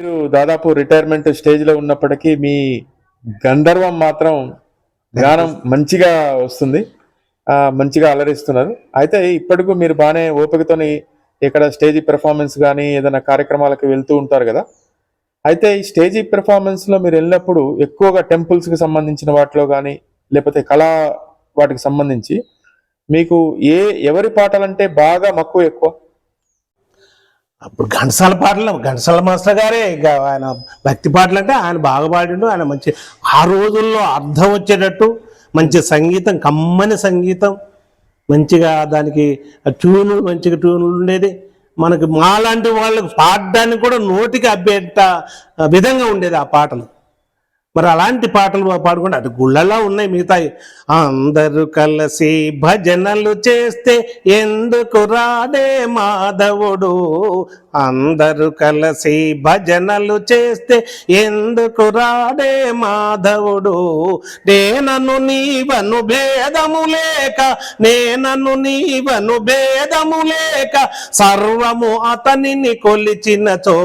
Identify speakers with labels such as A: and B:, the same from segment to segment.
A: మీరు దాదాపు రిటైర్మెంట్ స్టేజ్లో ఉన్నప్పటికీ మీ గంధర్వం మాత్రం గానం మంచిగా వస్తుంది. మంచిగా అలరిస్తున్నారు. అయితే ఇప్పటికు మీరు బాగానే ఓపికతోని ఇక్కడ స్టేజీ పెర్ఫార్మెన్స్ కానీ ఏదైనా కార్యక్రమాలకు వెళ్తూ ఉంటారు కదా. అయితే ఈ స్టేజీ పెర్ఫార్మెన్స్లో మీరు వెళ్ళినప్పుడు ఎక్కువగా టెంపుల్స్కి సంబంధించిన వాటిలో కానీ లేకపోతే కళా వాటికి సంబంధించి మీకు ఏ ఎవరి పాటలంటే బాగా మక్కువ ఎక్కువ?
B: అప్పుడు ఘంటసాల పాటలు ఘంటసాల మాస్టర్ గారే ఆయన భక్తి పాటలు అంటే ఆయన బాగా పాడిండు ఆయన మంచి ఆ రోజుల్లో అర్థం వచ్చేటట్టు మంచి సంగీతం కమ్మని సంగీతం మంచిగా దానికి ట్యూన్ మంచిగా ట్యూన్లు ఉండేది. మనకి మాలాంటి వాళ్ళకి పాడడానికి కూడా నోటికి అబ్బేట విధంగా ఉండేది ఆ పాటలు. మరి అలాంటి పాటలు పాడుకుంటే అది గుళ్ళలా ఉన్నాయి మిగతాయి. అందరూ కలిసి భజనలు చేస్తే ఎందుకు రాడే మాధవుడు? అందరూ కలసి భజనలు చేస్తే ఎందుకు రాడే మాధవుడు? నేనను నీవను భేదము లేక నేనను నీవను భేదము లేక సర్వము అతనిని కొలిచినచో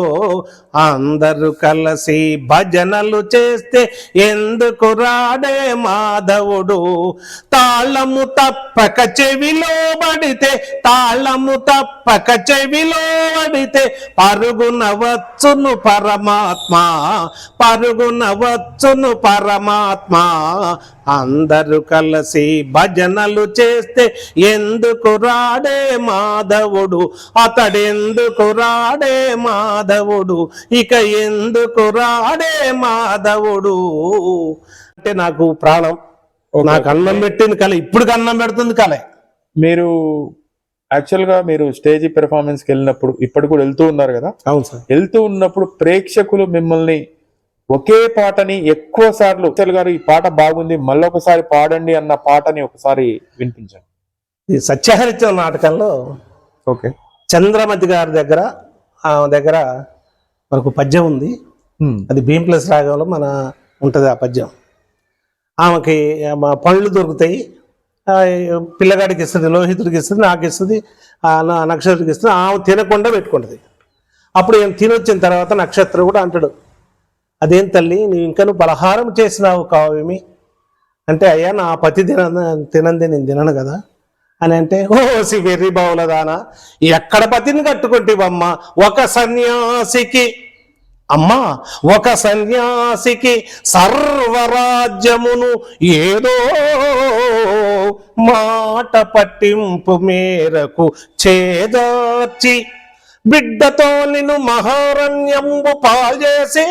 B: అందరూ కలసి భజనలు చేస్తే ఎందుకు రాడే మాధవుడు? తాళము తప్పక చెవిలో పడితే తాళము తప్పక చెవిలో పడితే పరుగున వచ్చును పరమాత్మ పరుగున వచ్చును పరమాత్మ. అందరూ కలిసి భజనలు చేస్తే ఎందుకు రాడే మాధవుడు? అతడెందుకు రాడే మాధవుడు? ఇక ఎందుకు రాడే మాధవుడు? అంటే నాకు ప్రాణం. నాకు అన్నం పెట్టింది కళ ఇప్పుడు అన్నం పెడుతుంది కళ
A: మీరు యాక్చువల్గా మీరు స్టేజ్ పెర్ఫార్మెన్స్కి వెళ్ళినప్పుడు ఇప్పటి కూడా వెళ్తూ ఉన్నారు కదా?
B: అవును సార్.
A: వెళ్తూ ఉన్నప్పుడు ప్రేక్షకులు మిమ్మల్ని ఒకే పాటని ఎక్కువ సార్లు గారు ఈ పాట బాగుంది మళ్ళొకసారి పాడండి అన్న పాటని ఒకసారి వినిపించండి.
B: ఈ సత్యహరిత్యం నాటకంలో
A: ఓకే.
B: చంద్రమతి గారి దగ్గర ఆమె దగ్గర మనకు పద్యం ఉంది. అది భీమ్ ప్లస్ రాగంలో మన ఉంటుంది ఆ పద్యం. ఆమెకి మా పళ్ళు దొరుకుతాయి పిల్లగాడికి ఇస్తుంది లోహితుడికి ఇస్తుంది నాకు ఇస్తుంది నక్షత్రుడికి ఇస్తుంది ఆమె తినకుండా పెట్టుకుంటుంది. అప్పుడు ఏం తినొచ్చిన తర్వాత నక్షత్రం కూడా అంటాడు అదేం తల్లి నువ్వు ఇంకా నువ్వు పలహారం చేసినావు కావేమి? అంటే అయ్యా నా పతి తిన తినంది నేను తినను కదా. అని అంటే ఓ సి వెర్రి బావులదానా ఎక్కడ పతిని కట్టుకుంటేవమ్మ? ఒక సన్యాసికి అమ్మా ఒక సన్యాసికి సర్వరాజ్యమును ఏదో మాట పట్టింపు మేరకు చేదార్చి బిడ్డతో నిన్ను మహారణ్యంబు పాల్చేసి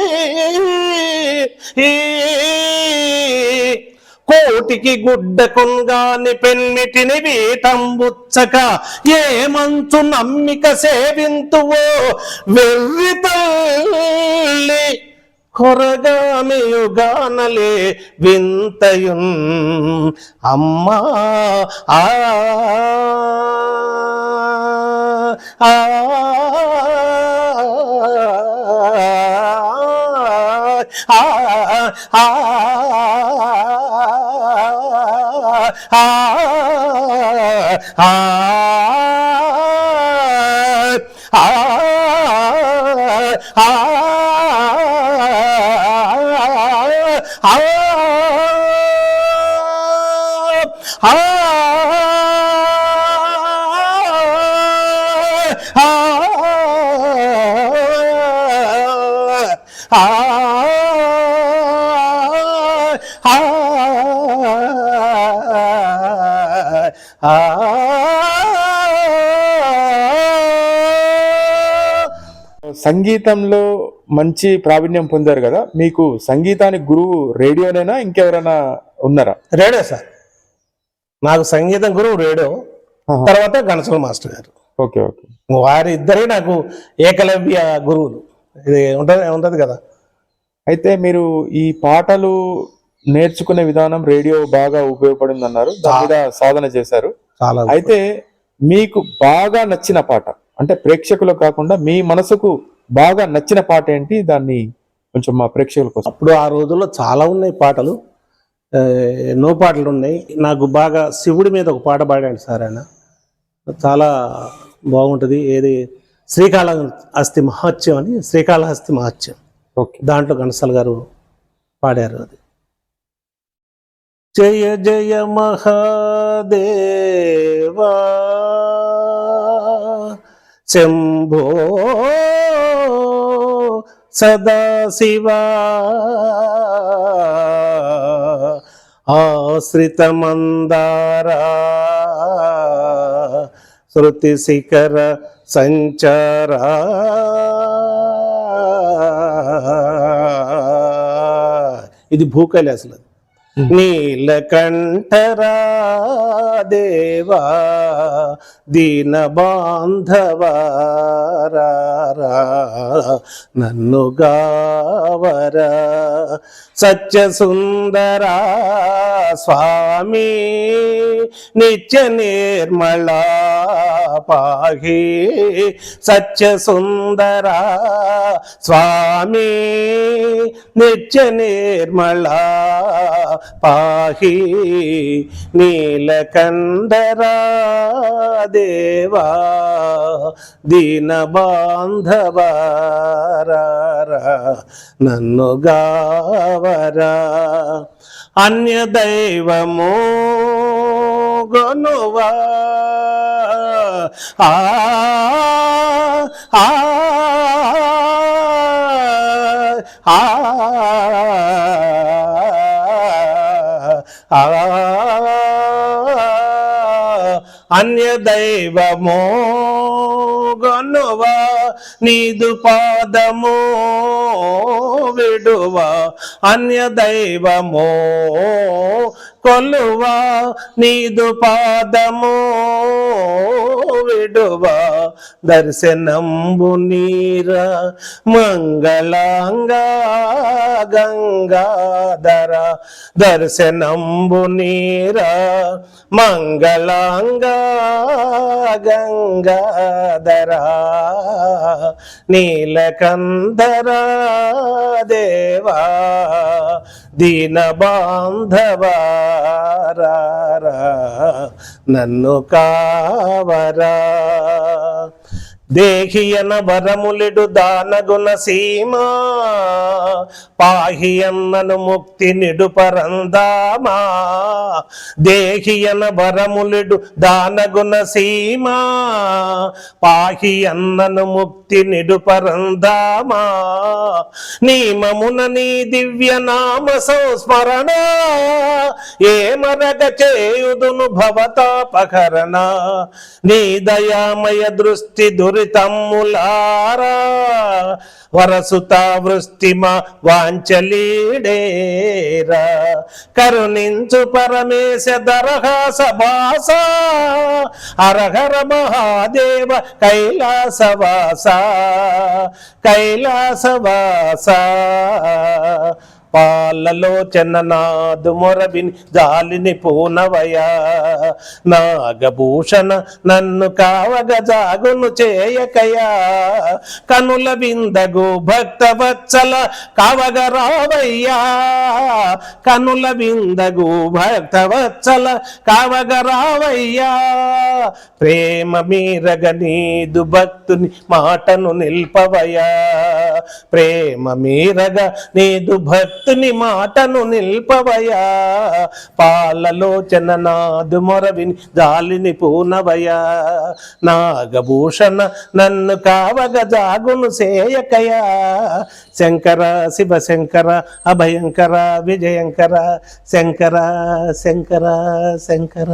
B: కోటికి గుడ్డకుంగాని పెన్నిటిని వీటంబుచ్చక ఏ మంచు నమ్మిక సేవింతువో వెర్రి తల్లి. కొరగామియుగానలే వింతయున్ అమ్మా ఆ ఆ ఆ ఆ
A: సంగీతంలో మంచి ప్రావీణ్యం పొందారు కదా? మీకు సంగీతానికి గురువు రేడియోనేనా? ఇంకెవరైనా ఉన్నారా?
B: Radio sir. నాకు సంగీతం గురువు రేడియో. తర్వాత గణసుల మాస్టర్ గారు.
A: Okay okay.
B: వారి ఇద్దరే నాకు ఏకలవ్య గురువులు. ఇది ఉంటది ఉంటది కదా.
A: అయితే మీరు ఈ పాటలు నేర్చుకునే విధానం రేడియో బాగా ఉపయోగపడింది అన్నారు దాని మీద సాధన చేశారు.
B: చాలా
A: అయితే మీకు బాగా నచ్చిన పాట అంటే ప్రేక్షకులకు కాకుండా మీ మనసుకు బాగా నచ్చిన పాట ఏంటి? దాన్ని కొంచెం మా ప్రేక్షకుల కోసం
B: అప్పుడు ఆ రోజుల్లో చాలా ఉన్నాయి పాటలు. ఎన్నో పాటలు ఉన్నాయి. నాకు బాగా శివుడి మీద ఒక పాట పాడాడు సార్ ఆయన. చాలా బాగుంటుంది. ఏది శ్రీకాళహస్తి మహత్యం అని శ్రీకాళహస్తి మహత్యం
A: ఓకే.
B: దాంట్లో ఘంటసాల గారు పాడారు అది. జయ జయ మహాదేవా శంభో సదాశివా ఆశ్రితమందారా శృతి శిఖర సంచారా. ఇది భూకైలాసులది. నీలకంఠరా దేవా దీన బాంధవారా నన్ను గావరా. సత్య సుందరా స్వామి నిత్య నిర్మళ పాహి సత్యసుందరా స్వామి నిత్య నిర్మళ పాహి నీలకందరా దేవా దీన బాంధవారా నన్ను గావరా అన్య దైవము గొనువా ఆ ఆ ఆ అన్య దైవమో గొనువా నీదు పాదము విడువా అన్య దైవమో కొలువా నీదు పాదము విడువా. దర్శనంబు నీరా మంగళంగా గంగాధర. దర్శనంబు నీరా మంగళంగా గంగాధర. నీలకంధరా దేవా దీన బాంధవారా నన్ను కావరా దేహియన వరములిడు దానగుణ సీమా పాహియన్నను ముక్తి నిడు పరందామా. దేహియన వరములిడు దానగుణ సీమా పాహియన్నను ముక్తి నిడు పరందామా. నీమమున నీ దివ్య నామ సంస్మరణ ఏ మరగ చేయుదును భవతాపకరణ నీ దయామయ దృష్టి తండ్రి తమ్ములారా వరసుత వృష్టిమ వాంచలీడేరా కరుణించు పరమేశ దరహాస భాస హరహర మహాదేవ కైలాసవాస కైలాసవాస. పాలలోచన నాదు మొరబిని జాలిని పూనవయా నాగభూషణ నన్ను కావగ జాగును చేయకయా కనుల విందగు భక్త వత్సల కావగ రావయ్యా. కనుల విందగు భక్త వత్సల కావగ రావయ్యా. ప్రేమ మీరగ నీదు భక్తుని మాటను నిల్పవయా ప్రేమ మీరగ నీదు భక్తుని మాటను నిల్పవయా పాలలోచన నాదు మొరవిని జాలిని పూనవయా నాగభూషణ నన్ను కావగ జాగును సేయకయా శంకర శివ శంకర అభయంకర విజయంకర. శంకర శంకర శంకర.